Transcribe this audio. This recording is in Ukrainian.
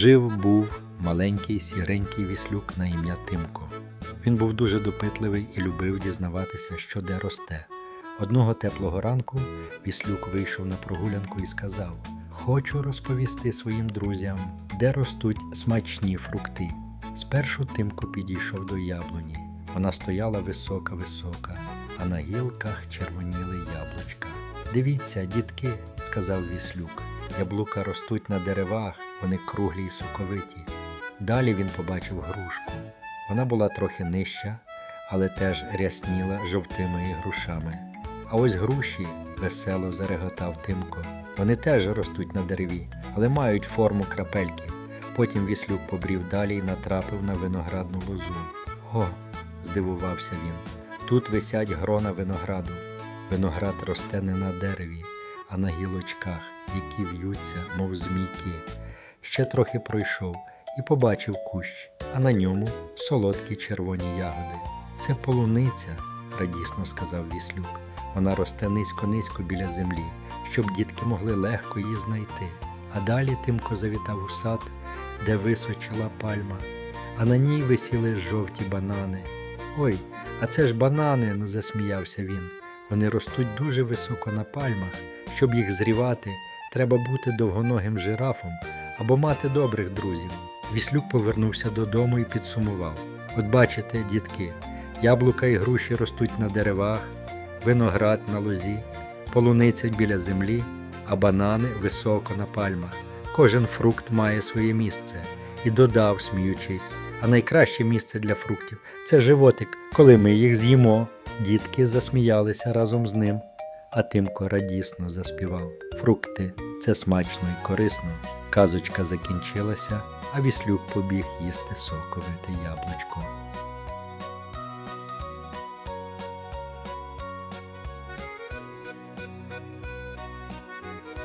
Жив був маленький сіренький віслюк на ім'я Тимко. Він був дуже допитливий і любив дізнаватися, що де росте. Одного теплого ранку віслюк вийшов на прогулянку і сказав: Хочу розповісти своїм друзям, де ростуть смачні фрукти. Спершу Тимко підійшов до яблуні. Вона стояла висока-висока, а на гілках червоніли яблучка. Дивіться, дітки, сказав віслюк. Яблука ростуть на деревах, вони круглі й соковиті. Далі він побачив грушку. Вона була трохи нижча, але теж рясніла жовтими грушами. А ось груші весело зареготав Тимко. Вони теж ростуть на дереві, але мають форму крапельки. Потім віслюк побрів далі і натрапив на виноградну лозу. О, здивувався він. Тут висять грона винограду. Виноград росте не на дереві, а на гілочках, які в'ються, мов змійки. Ще трохи пройшов і побачив кущ, а на ньому солодкі червоні ягоди. Це полуниця, радісно сказав віслюк. Вона росте низько-низько біля землі, щоб дітки могли легко її знайти. А далі Тимко завітав у сад, де височила пальма, а на ній висіли жовті банани. Ой, а це ж банани, засміявся він. Вони ростуть дуже високо на пальмах. Щоб їх зрівати, треба бути довгоногим жирафом або мати добрих друзів. Віслюк повернувся додому і підсумував: От бачите, дітки, яблука і груші ростуть на деревах, виноград на лозі, полуниця біля землі, а банани високо на пальмах. Кожен фрукт має своє місце. І додав, сміючись, а найкраще місце для фруктів це животик, коли ми їх з'їмо. Дітки засміялися разом з ним, а Тимко радісно заспівав. Фрукти це смачно і корисно. Казочка закінчилася, а віслюк побіг їсти соковите яблучко.